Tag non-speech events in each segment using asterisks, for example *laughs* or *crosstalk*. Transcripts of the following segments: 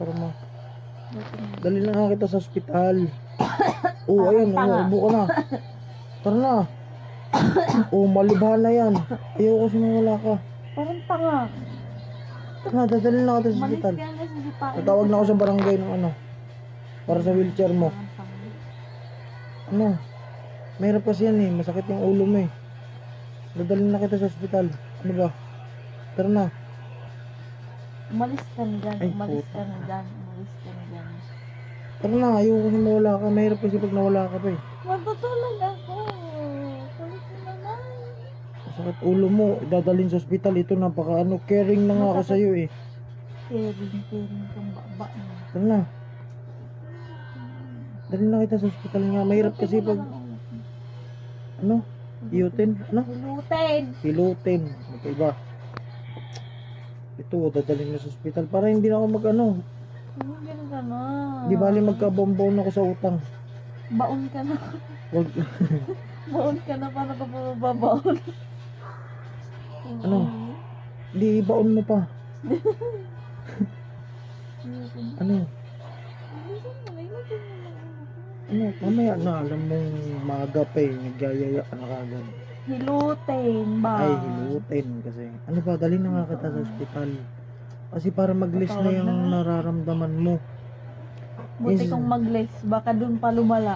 Para ma... Dali na nga kita sa ospital. Oo, *coughs* ayun. tanga. Oo, ubo ka na. Tara na. *coughs* Oo, malibhan na yan. Ayoko kasi mawala ka. Parang tanga. Tara na, dadali na kita sa Malis ospital. ka na sisipain. Tatawag na ako sa barangay ng ano. Para sa wheelchair mo. Parang tanga. Ano? Mahirap kasi yan eh. Masakit yung ulo mo eh. Dadali na kita sa ospital. Ano ba? Tara na. Umalis ka na dyan. Ay, Umalis ka na dyan. Umalis ka na dyan. Tara na. Ayoko kasi mawala ka. Mahirap kasi pag nawala ka pa eh. Matutulog ako. Kulit mo naman. Masakit ulo mo. Dadalhin sa ospital. Ito napaka ano. Caring na nga ako Masakit. sa'yo eh. Caring, caring kong baba mo. Tara na. Dali na kita sa ospital nga. Mahirap kasi pag na ano. Iutin. Ano? Hulutin. Pilutin. Magkaiba. Ito, dadalhin na sa ospital. Para hindi na ako mag ano. Tumigil ka na. Di bali magkabombaon ako sa utang. Baon ka na. Wag, *laughs* Baon ka na. Paano ka pa mababaon? *laughs* Ano? di baon mo pa. *laughs* Ano? Ano? Mamaya na. Alam mong maaga pa eh. Nagyayaya ka na kagad. Hilutin ba? Ay, hilutin kasi. Ano ba? Dali na nga kita sa ospital. Kasi para mag-list na yung na. nararamdaman mo. Buti Is- kong mag-less. Baka dun pa lumala.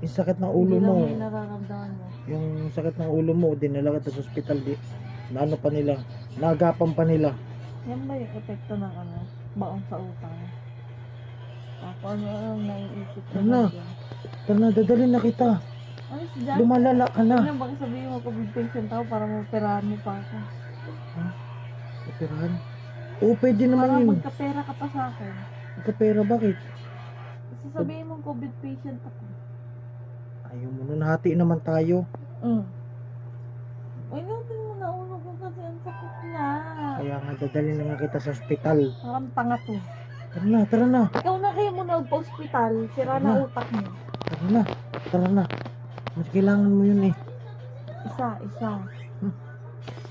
Yung sakit ng ulo Hindi mo. lang may nararamdaman mo. Yung sakit ng ulo mo, dinala kita sa ospital. Di, na ano pa nila. Nagapan pa nila. Yan ba yung epekto ng ano? Baon sa utang? Ako ano ang naiisip ko Ano? dyan? Tara na, dadalhin na kita. Ano si Jack? Lumalala ka na. Ano bang sabihin mo COVID patient ako para maperahan mo pa ako? Operahan? Oo, pwede naman Para yun. magkapera ka pa sa akin. Magkapera, bakit? Kasi sabihin mo COVID patient ako. Ayaw mo nun, hati naman tayo. Mm. Uy, natin mo na ulo ko kasi ang sakit niya. Kaya nga, dadalhin na nga kita sa ospital. Parang tanga to. Tara na, tara na. Ikaw na kayo muna magpa-hospital. Sira na utak mo. Tara na, tara na. Mas kailangan mo yun eh. Isa, isa. Hmm.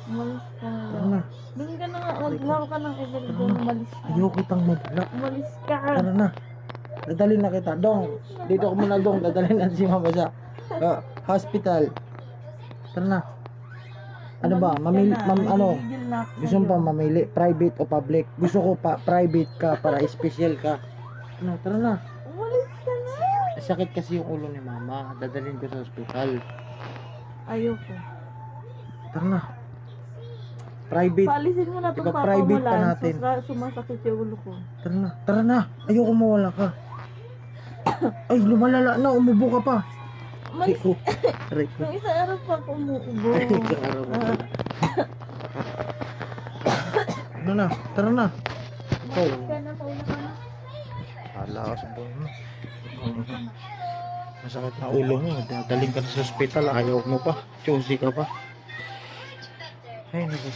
Umalis ka na Tara lang. na. Doon ka na nga. Maglaro ka ng Evelyn. Doon umalis ka. Ayaw kitang mabala. Umalis ka. Tara na. Dadalhin na kita. Dong, dito ko muna dong. Dadalhin na si mama sa ah, hospital. Tara na. Ano ba? Mamili, mam, ano? Ako Gusto mo pa mamili? Private o public? Gusto ko pa private ka para *laughs* special ka. Ano, tara na. Umalis. Sakit kasi yung ulo ni mama. Dadalhin ko sa hospital. Ayoko. Tara na. Private. Paalisin mo na itong Diba, papa mo private pa lang. natin. Susra- sumasakit yung ulo ko. Tara na. Tara na. Ayoko mawala ka. *coughs* Ay, lumalala na. Umubo ka pa. Aray Umalis. ko. Aray ko. Nung isang araw pa ako umuubo. Ay, kaaraw mo pala. *coughs* Ano na? Tara na. Umalis ka na. Ka na. Hala ka sa buhay mo. Masakit na ulo mo. Dadaling ka sa ospital. Ayaw mo pa. Choosy ka pa. Ay, naku.